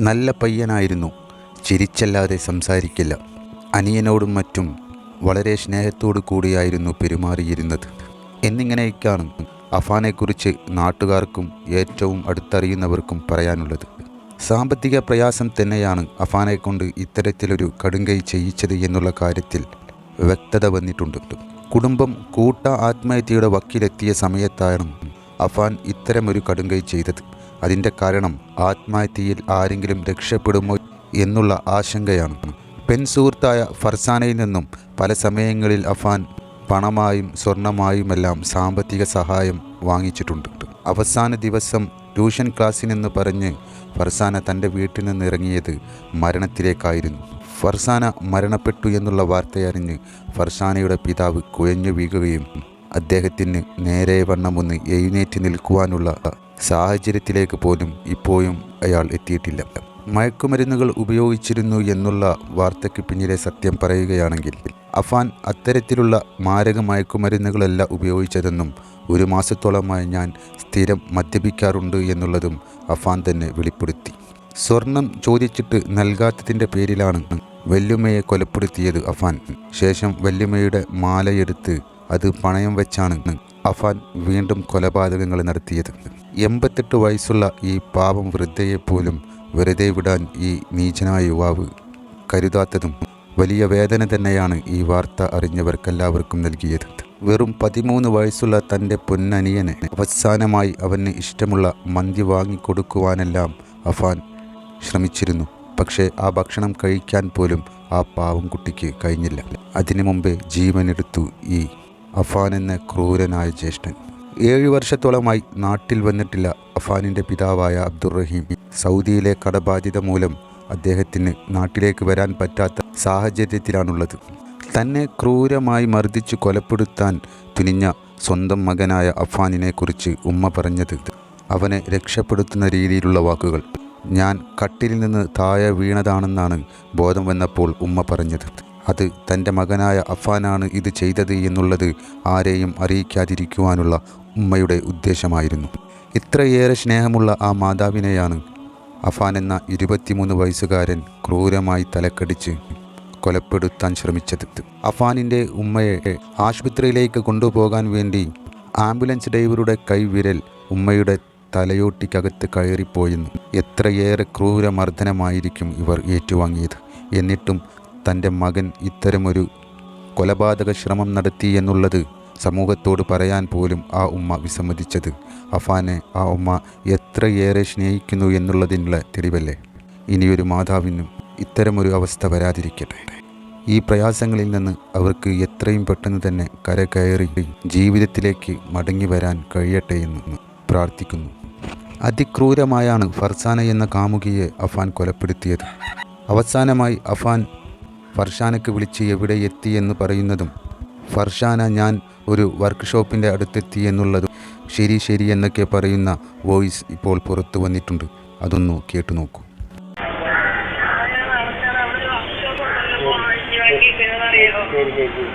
നല്ല പയ്യനായിരുന്നു. ചിരിച്ചല്ലാതെ സംസാരിക്കില്ല. അനിയനോടും മറ്റും വളരെ സ്നേഹത്തോടു കൂടിയായിരുന്നു പെരുമാറിയിരുന്നത്. എന്നിങ്ങനെയൊക്കെയാണ് അഫാനെക്കുറിച്ച് നാട്ടുകാർക്കും ഏറ്റവും അടുത്തറിയുന്നവർക്കും പറയാനുള്ളത്. സാമ്പത്തിക പ്രയാസം തന്നെയാണ് അഫാനെ കൊണ്ട് ഇത്തരത്തിലൊരു കടുങ്കൈ ചെയ്യിച്ചത് എന്നുള്ള കാര്യത്തിൽ വ്യക്തത വന്നിട്ടുണ്ട്. കുടുംബം കൂട്ട ആത്മഹത്യയുടെ വക്കിലെത്തിയ സമയത്താണ് അഫാൻ ഇത്തരമൊരു കടുങ്കൈ ചെയ്തത്. അതിന്റെ കാരണം ആത്മഹത്യയിൽ ആരെങ്കിലും രക്ഷപ്പെടുമോ എന്നുള്ള ആശങ്കയാണ്. പെൺ സുഹൃത്തായ ഫർസാനയിൽ നിന്നും പല സമയങ്ങളിൽ അഫാൻ പണമായും സ്വർണമായുമെല്ലാം സാമ്പത്തിക സഹായം വാങ്ങിച്ചിട്ടുണ്ട്. അവസാന ദിവസം ട്യൂഷൻ ക്ലാസ്സിനെന്ന് പറഞ്ഞ് ഫർസാന തന്റെ വീട്ടിൽ നിന്ന് ഇറങ്ങിയത് മരണത്തിലേക്കായിരുന്നു. ഫർസാന മരണപ്പെട്ടു എന്നുള്ള വാർത്തയറിഞ്ഞ് ഫർസാനയുടെ പിതാവ് കുഴഞ്ഞു വീഴുകയും അദ്ദേഹത്തിന് നേരെ വണ്ണമൊന്ന് എഴുന്നേറ്റ് നിൽക്കുവാനുള്ള സാഹചര്യത്തിലേക്ക് പോലും ഇപ്പോഴും അയാൾ എത്തിയിട്ടില്ല. മയക്കുമരുന്നുകൾ ഉപയോഗിച്ചിരുന്നു എന്നുള്ള വാർത്തയ്ക്ക് പിന്നിലെ സത്യം പറയുകയാണെങ്കിൽ അഫാൻ അത്തരത്തിലുള്ള മാരക മയക്കുമരുന്നുകളല്ല ഉപയോഗിച്ചതെന്നും ഒരു മാസത്തോളമായി ഞാൻ സ്ഥിരം മദ്യപിക്കാറുണ്ട് എന്നുള്ളതും അഫാൻ തന്നെ വെളിപ്പെടുത്തി. സ്വർണം ചോദിച്ചിട്ട് നൽകാത്തതിന്റെ പേരിലാണ് വല്യുമ്മയെ കൊലപ്പെടുത്തിയത് അഫാൻ. ശേഷം വല്യുമ്മയുടെ മാലയെടുത്ത് അത് പണയം വെച്ചാണ് അഫാൻ വീണ്ടും കൊലപാതകങ്ങൾ നടത്തിയത്. എൺപത്തെട്ട് വയസ്സുള്ള ഈ പാവം വൃദ്ധയെപ്പോലും വെറുതെ വിടാൻ ഈ നീചനായ യുവാവ് കരുതാത്തതും വലിയ വേദന തന്നെയാണ് ഈ വാർത്ത അറിഞ്ഞവർക്കെല്ലാവർക്കും നൽകിയത്. വെറും പതിമൂന്ന് വയസ്സുള്ള തന്റെ പൊന്നനിയനെ അവസാനമായി അവന് ഇഷ്ടമുള്ള മന്തി വാങ്ങിക്കൊടുക്കുവാനെല്ലാം അഫാൻ ശ്രമിച്ചിരുന്നു. പക്ഷേ ആ ഭക്ഷണം കഴിക്കാൻ പോലും ആ പാവം കുട്ടിക്ക് കഴിഞ്ഞില്ല. അതിനു മുമ്പേ ജീവനെടുത്തു ഈ അഫാൻ എന്ന ക്രൂരനായ ജ്യേഷ്ഠൻ. ഏഴു വർഷത്തോളമായി നാട്ടിൽ വന്നിട്ടില്ല അഫാനിന്റെ പിതാവായ അബ്ദുറഹീം. സൗദിയിലെ കടബാധ്യത മൂലം അദ്ദേഹത്തിന് നാട്ടിലേക്ക് വരാൻ പറ്റാത്ത സാഹചര്യത്തിലാണുള്ളത്. തന്നെ ക്രൂരമായി മർദ്ദിച്ച് കൊലപ്പെടുത്താൻ തുനിഞ്ഞ സ്വന്തം മകനായ അഫാനിനെ കുറിച്ച് ഉമ്മ പറഞ്ഞത് അവനെ രക്ഷപ്പെടുത്തുന്ന രീതിയിലുള്ള വാക്കുകൾ. ഞാൻ കട്ടിൽ നിന്ന് താഴെ വീണതാണെന്നാണ് ബോധം വന്നപ്പോൾ ഉമ്മ പറഞ്ഞത്. അത് തന്റെ മകനായ അഫാനാണ് ഇത് ചെയ്തത് എന്നുള്ളത് ആരെയും അറിയിക്കാതിരിക്കുവാനുള്ള ഉമ്മയുടെ ഉദ്ദേശമായിരുന്നു. ഇത്രയേറെ സ്നേഹമുള്ള ആ മാതാവിനെയാണ് അഫാൻ എന്ന ഇരുപത്തിമൂന്ന് വയസ്സുകാരൻ ക്രൂരമായി തലക്കടിച്ച് കൊലപ്പെടുത്താൻ ശ്രമിച്ചത്. അഫാനിന്റെ ഉമ്മയെ ആശുപത്രിയിലേക്ക് കൊണ്ടുപോകാൻ വേണ്ടി ആംബുലൻസ് ഡ്രൈവറുടെ കൈവിരൽ ഉമ്മയുടെ തലയോട്ടിക്കകത്ത് കയറിപ്പോയെന്ന് എത്രയേറെ ക്രൂരമർദ്ദനമായിരിക്കും ഇവർ ഏറ്റുവാങ്ങിയത്. എന്നിട്ടും തന്റെ മകൻ ഇത്തരമൊരു കൊലപാതക ശ്രമം നടത്തി എന്നുള്ളത് സമൂഹത്തോട് പറയാൻ പോലും ആ ഉമ്മ വിസമ്മതിച്ചത്. അഫാനെ ആ ഉമ്മ എത്രയേറെ സ്നേഹിക്കുന്നു എന്നുള്ളതിനുള്ള തെളിവല്ലേ? ഇനിയൊരു മാതാവിനും ഇത്തരമൊരു അവസ്ഥ വരാതിരിക്കട്ടെ. ഈ പ്രയാസങ്ങളിൽ നിന്ന് അവർക്ക് എത്രയും പെട്ടെന്ന് തന്നെ കര കയറി ജീവിതത്തിലേക്ക് മടങ്ങി വരാൻ കഴിയട്ടെ എന്ന് പ്രാർത്ഥിക്കുന്നു. അതിക്രൂരമായാണ് ഫർസാന എന്ന കാമുകിയെ അഫാൻ കൊലപ്പെടുത്തിയത്. അവസാനമായി അഫാൻ ഫർഷാനക്ക് വിളിച്ച് എവിടെ എത്തി എന്ന് പറയുന്നതും ഫർഷാന ഞാൻ ഒരു വർക്ക്ഷോപ്പിന്റെ അടുത്തെത്തി എന്നുള്ളതും ശരി ശരി എന്നൊക്കെ പറയുന്ന വോയിസ് ഇപ്പോൾ പുറത്തു വന്നിട്ടുണ്ട്. അതൊന്നു കേട്ടു നോക്കൂ. ശരി ശരി